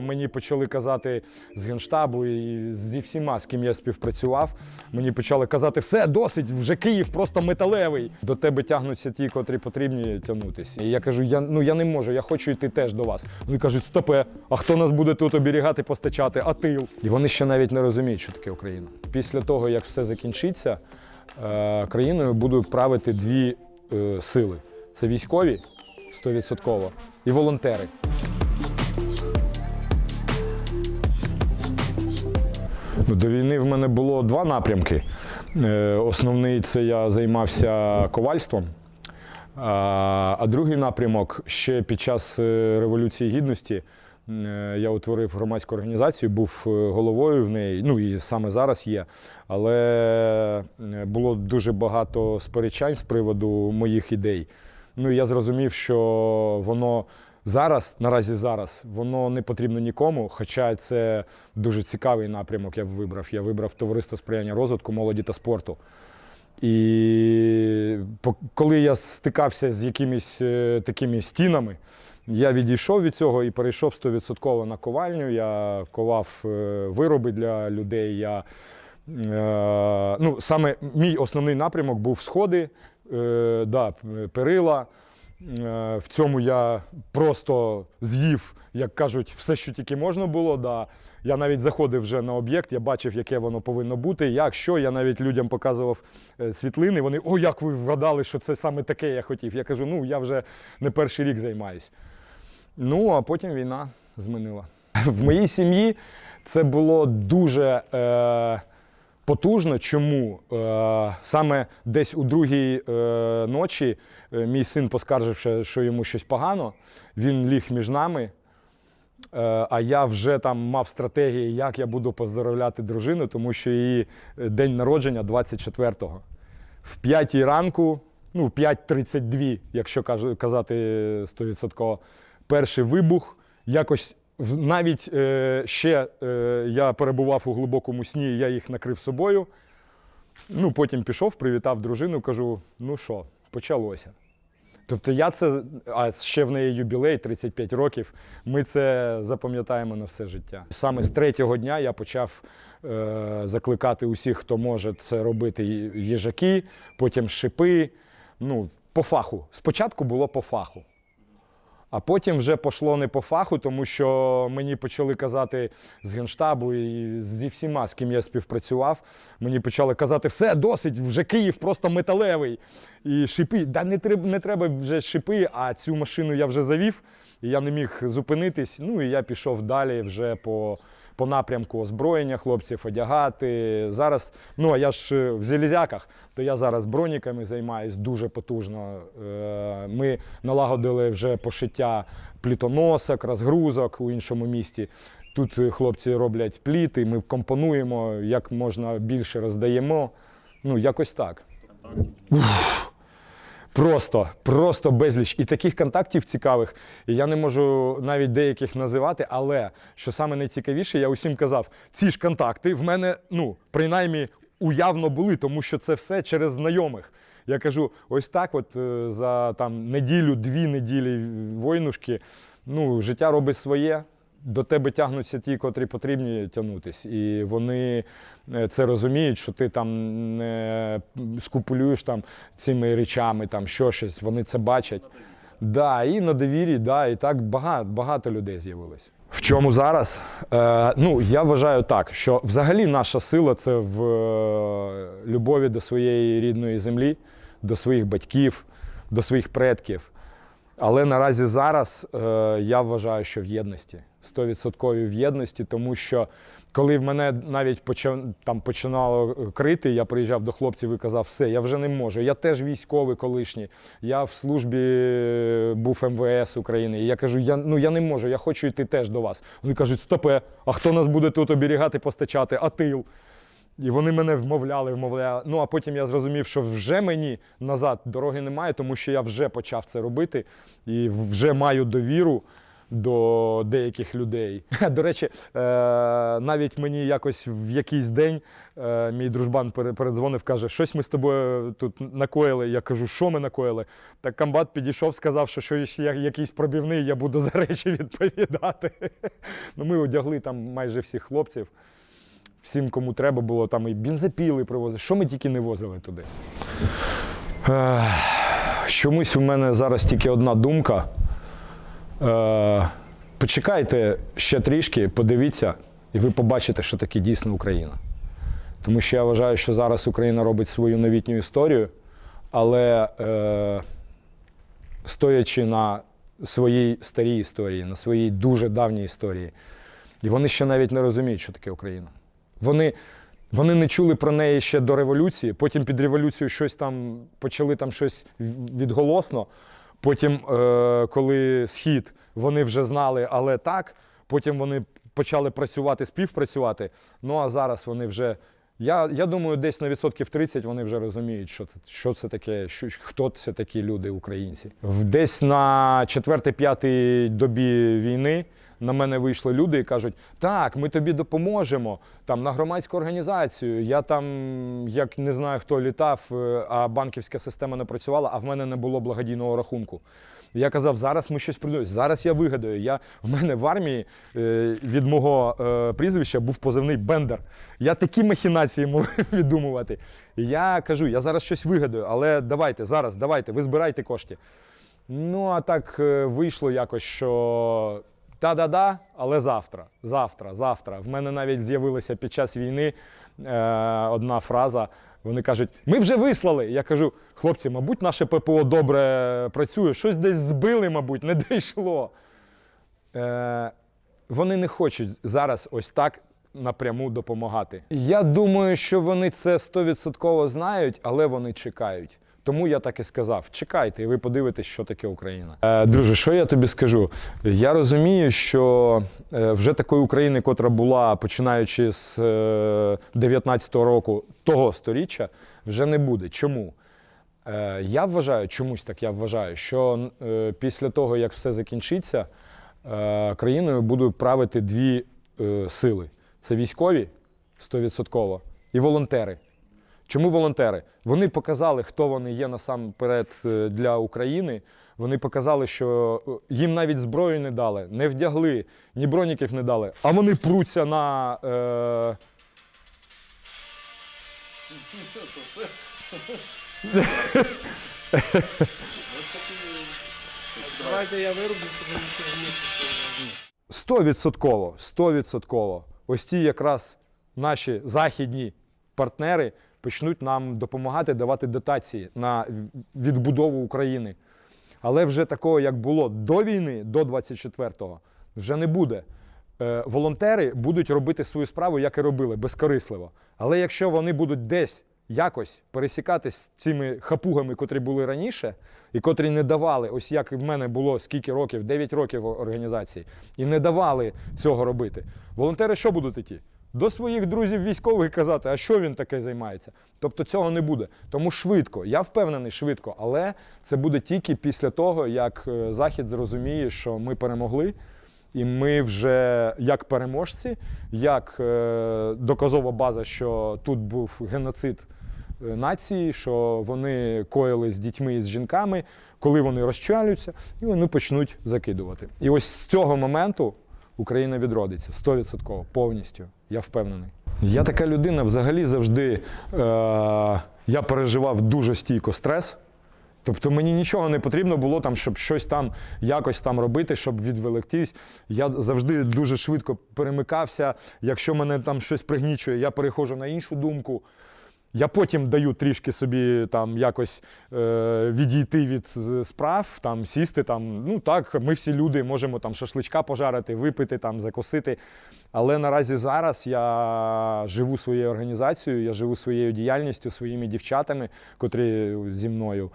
Мені почали казати з генштабу і зі всіма, з ким я співпрацював. Мені почали казати, все, досить, вже Київ просто металевий. До тебе тягнуться ті, котрі потрібні тягнутися. І я кажу, я, ну, я не можу, я хочу йти теж до вас. Вони кажуть, стопе, а хто нас буде тут оберігати, постачати? А тил. І вони ще навіть не розуміють, що таке Україна. Після того, як все закінчиться, е, країною будуть правити дві е, сили: це військові 100% і волонтери. До війни в мене було два напрямки. Е, Основний це я займався ковальством. А другий напрямок ще під час е, Революції Гідності е, я утворив громадську організацію, був головою в неї, ну і саме зараз є. Але було дуже багато сперечань з приводу моїх ідей. Ну і я зрозумів, що воно зараз, наразі зараз, воно не потрібно нікому. Хоча це дуже цікавий напрямок. Я вибрав. Я вибрав товариство сприяння розвитку молоді та спорту. І коли я стикався з якимись е, такими стінами, я відійшов від цього і перейшов 100% на ковальню. Я ковав е, вироби для людей. Я, е, ну, саме мій основний напрямок був сходи, да, перила. Е, В цьому я просто з'їв, як кажуть, все, що тільки можна було. Да. Я навіть заходив вже на об'єкт, я бачив, яке воно повинно бути, як, що. Я навіть людям показував е, світлини. Вони, о, як ви вгадали, що це саме таке я хотів. Я кажу, ну я вже не перший рік займаюсь. Ну, а потім війна змінила. В моїй сім'ї це було дуже е, потужно. Чому? Е, саме десь у другій е, ночі е, мій син поскаржився, що йому щось погано. Він ліг між нами. А я вже там мав стратегії, як я буду поздоровляти дружину, тому що її день народження 24-го. В 5 ранку, ну, 5.32, якщо казати 100%, перший вибух. Якось в- навіть е, ще е, я перебував у глибокому сні, я їх накрив собою. Ну, потім пішов, привітав дружину, кажу: ну що, почалося. Тобто я це, а ще в неї юбілей 35 років. Ми це запам'ятаємо на все життя. Саме з третього дня я почав е, закликати усіх, хто може це робити, їжаки, потім шипи. Ну, по фаху. Спочатку було по фаху. А потім вже пішло не по фаху, тому що мені почали казати з генштабу і зі всіма, з ким я співпрацював, мені почали казати, все, досить, вже Київ просто металевий. І шипи, да не треба, не треба вже шипи, а цю машину я вже завів, і я не міг зупинитись. Ну і я пішов далі вже по, по напрямку озброєння хлопців, одягати. Зараз, ну а я ж е, в Залізяках, то я зараз броніками займаюсь дуже потужно. Е, Ми налагодили вже пошиття плітоносок, розгрузок у іншому місті. Тут е, хлопці роблять пліти, ми компонуємо, як можна більше роздаємо. Ну, якось так. Просто, просто безліч. І таких контактів цікавих. Я не можу навіть деяких називати, але що саме найцікавіше, я усім казав, ці ж контакти в мене, ну, принаймні, уявно були, тому що це все через знайомих. Я кажу, ось так, от е, за там неділю, дві неділі войнушки, ну, життя робить своє. До тебе тягнуться ті, котрі потрібні тягнутись. І вони е, це розуміють, що ти там не скупулюєш там цими речами, там що щось, вони це бачать. Да, і на довірі, да, і так багато, багато людей з'явилось. В чому зараз? Е, ну, я вважаю так, що взагалі наша сила це в е, любові до своєї рідної землі, до своїх батьків, до своїх предків. Але наразі зараз е, я вважаю, що в єдності, 100% в єдності, тому що коли в мене навіть почав, там починало крити, я приїжджав до хлопців і казав, все, я вже не можу. Я теж військовий колишній, я в службі е, був МВС України. І я кажу, я, ну, я не можу, я хочу йти теж до вас. Вони кажуть, стопе, а хто нас буде тут оберігати, постачати? А тил. І вони мене вмовляли, вмовляли. Ну а потім я зрозумів, що вже мені назад дороги немає, тому що я вже почав це робити і вже маю довіру до деяких людей. До речі, е, навіть мені якось в якийсь день е, мій дружбан передзвонив, каже, щось ми з тобою тут накоїли. Я кажу, що ми накоїли? Так комбат підійшов, сказав, що щось якийсь пробівний, я буду за речі відповідати. Ну, ми одягли там майже всіх хлопців. Всім, кому треба було, там і бензопіли привозили. Що ми тільки не возили туди. Чомусь у мене зараз тільки одна думка. Е, почекайте ще трішки, подивіться, і ви побачите, що таке дійсно Україна. Тому що я вважаю, що зараз Україна робить свою новітню історію, але е, стоячи на своїй старій історії, на своїй дуже давній історії, і вони ще навіть не розуміють, що таке Україна. Вони, вони не чули про неї ще до революції, потім під революцією щось там почали там щось відголосно. Потім, е, коли схід, вони вже знали, але так. Потім вони почали працювати, співпрацювати. Ну а зараз вони вже. Я, я думаю, десь на відсотків 30 вони вже розуміють, що це, що це таке, що, хто це такі люди, українці. Десь на 4-5 добі війни на мене вийшли люди і кажуть: так, ми тобі допоможемо там на громадську організацію. Я там, як не знаю, хто літав, е, а банківська система не працювала, а в мене не було благодійного рахунку. Я казав, зараз ми щось придумаємо, зараз я вигадаю. Я, в мене в армії е, від мого е, прізвища був позивний Бендер. Я такі махінації можу віддумувати. Я кажу, я зараз щось вигадаю, але давайте, зараз, давайте, ви збирайте кошти. Ну, а так вийшло якось, що та-да-да, але завтра, завтра, завтра. В мене навіть з'явилася під час війни е, одна фраза. Вони кажуть, ми вже вислали. Я кажу, хлопці, мабуть, наше ППО добре працює, щось десь збили, мабуть, не дійшло. Е, вони не хочуть зараз ось так напряму допомагати. Я думаю, що вони це стовідсотково знають, але вони чекають. Тому я так і сказав: чекайте, і ви подивитесь, що таке Україна. Е, друже, що я тобі скажу? Я розумію, що е, вже такої України, котра була починаючи з е, 19-го року того сторіччя, вже не буде. Чому? Е, Я вважаю, чомусь так я вважаю, що е, після того, як все закінчиться, е, країною будуть правити дві е, сили: це військові 100% і волонтери. Чому волонтери? Вони показали, хто вони є насамперед е, для України. Вони показали, що е, їм навіть зброю не дали, не вдягли, ні броніків не дали, а вони пруться на. Е... Давайте я вироблю, щоб ми йшли вместе з. Стовідсотково, стовідсотково. Ось ці якраз наші західні партнери почнуть нам допомагати давати дотації на відбудову України. Але вже такого, як було до війни, до 24-го, вже не буде. Е, волонтери будуть робити свою справу, як і робили, безкорисливо. Але якщо вони будуть десь якось пересікатись з цими хапугами, котрі були раніше, і котрі не давали, ось як в мене було скільки років, 9 років організації, і не давали цього робити. Волонтери що будуть іти? До своїх друзів військових казати, а що він таке займається? Тобто цього не буде. Тому швидко, я впевнений, швидко, але це буде тільки після того, як е, Захід зрозуміє, що ми перемогли. І ми вже як переможці, як е, доказова база, що тут був геноцид е, нації, що вони коїли з дітьми і з жінками, коли вони розчалюються, і вони почнуть закидувати. І ось з цього моменту Україна відродиться 100% повністю. Я впевнений. Я така людина взагалі завжди е, я переживав дуже стійко стрес. Тобто мені нічого не потрібно було там, щоб щось там якось там робити, щоб відволіктись. Я завжди дуже швидко перемикався. Якщо мене там щось пригнічує, я переходжу на іншу думку. Я потім даю трішки собі там якось е, відійти від справ, там сісти. Там, ну так, ми всі люди можемо там шашличка пожарити, випити, там, закусити. Але наразі зараз я живу своєю організацією, я живу своєю діяльністю, своїми дівчатами, котрі зі мною.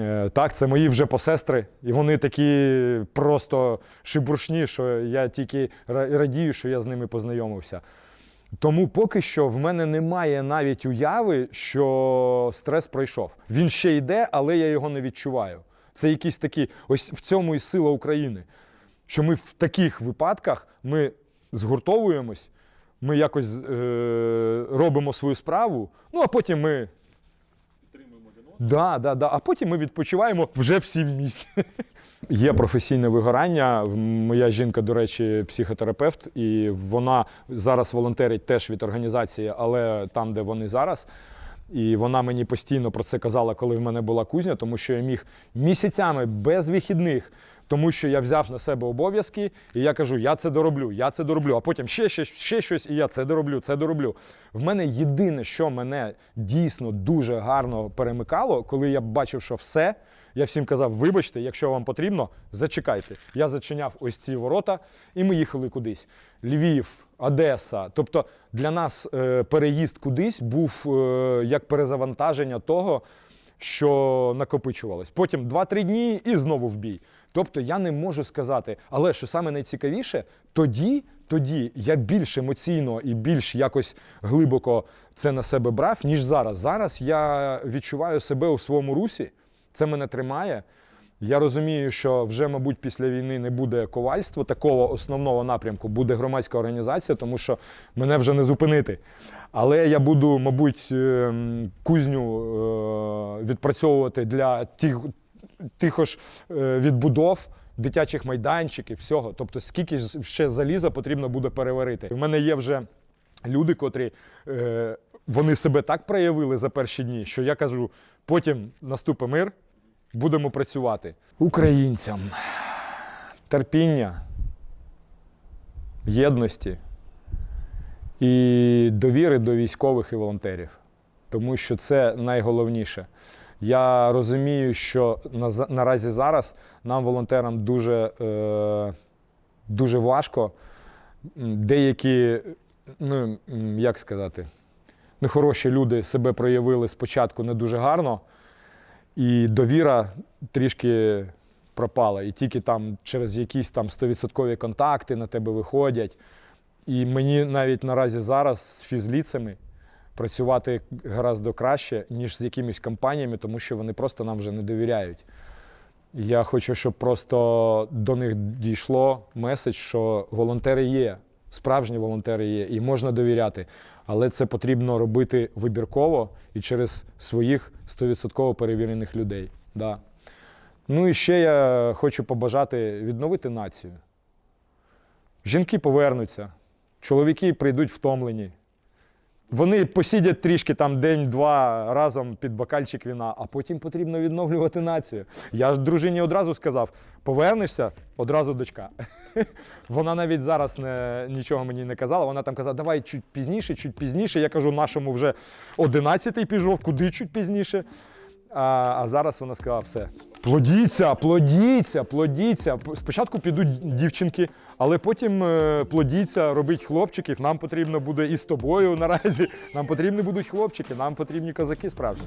Е, Так, це мої вже посестри, і вони такі просто шибуршні, що я тільки ра- радію, що я з ними познайомився. Тому поки що в мене немає навіть уяви, що стрес пройшов. Він ще йде, але я його не відчуваю. Це якісь такі, ось в цьому і сила України. що ми в таких випадках ми згуртовуємось, ми якось е, робимо свою справу, ну а потім ми. Да, да, да. А потім ми відпочиваємо вже всі в місті. Є професійне вигорання. Моя жінка, до речі, психотерапевт, і вона зараз волонтерить теж від організації, але там, де вони зараз. І вона мені постійно про це казала, коли в мене була кузня, тому що я міг місяцями без вихідних, тому що я взяв на себе обов'язки, і я кажу, я це дороблю, я це дороблю, а потім ще, ще, ще щось, і я це дороблю, це дороблю. В мене єдине, що мене дійсно дуже гарно перемикало, коли я бачив, що все. Я всім казав, вибачте, якщо вам потрібно, зачекайте. Я зачиняв ось ці ворота, і ми їхали кудись. Львів, Одеса. Тобто для нас е, переїзд кудись був е, як перезавантаження того, що накопичувалось. Потім 2-3 дні і знову в бій. Тобто я не можу сказати, але що саме найцікавіше, тоді, тоді я більш емоційно і більш якось глибоко це на себе брав, ніж зараз. Зараз я відчуваю себе у своєму русі, це мене тримає. Я розумію, що вже, мабуть, після війни не буде ковальства, такого основного напрямку, буде громадська організація, тому що мене вже не зупинити. Але я буду, мабуть, ем, кузню е, відпрацьовувати для тих, тихо ж е, відбудов. Дитячих майданчиків, всього. Тобто, скільки ще заліза потрібно буде переварити. У мене є вже люди, котрі е, вони себе так проявили за перші дні, що я кажу, потім наступить мир, будемо працювати. Українцям терпіння, єдності і довіри до військових і волонтерів, тому що це найголовніше. Я розумію, що на, наразі зараз нам, волонтерам, дуже, е, дуже важко. Деякі, ну як сказати, нехороші люди себе проявили спочатку не дуже гарно, і довіра трішки пропала. І тільки там через якісь там 100% контакти на тебе виходять. І мені навіть наразі зараз з фізліцями працювати гораздо краще, ніж з якимись компаніями, тому що вони просто нам вже не довіряють. Я хочу, щоб просто до них дійшло меседж, що волонтери є, справжні волонтери є, і можна довіряти. Але це потрібно робити вибірково і через своїх 100% перевірених людей. Да. Ну і ще я хочу побажати відновити націю. Жінки повернуться, чоловіки прийдуть втомлені. Вони посидять трішки там день-два разом під бокальчик віна, а потім потрібно відновлювати націю. Я ж дружині одразу сказав: повернешся, одразу дочка. Вона навіть зараз не, нічого мені не казала. Вона там казала, давай чуть пізніше, чуть пізніше. Я кажу, нашому вже 11-й пішов, куди чуть пізніше. А, а зараз вона сказала, все. Плодіться, плодіться, плодіться. Спочатку підуть дівчинки, але потім е, плодіться, робить хлопчиків. Нам потрібно буде і з тобою наразі. Нам потрібні будуть хлопчики, нам потрібні козаки справжні.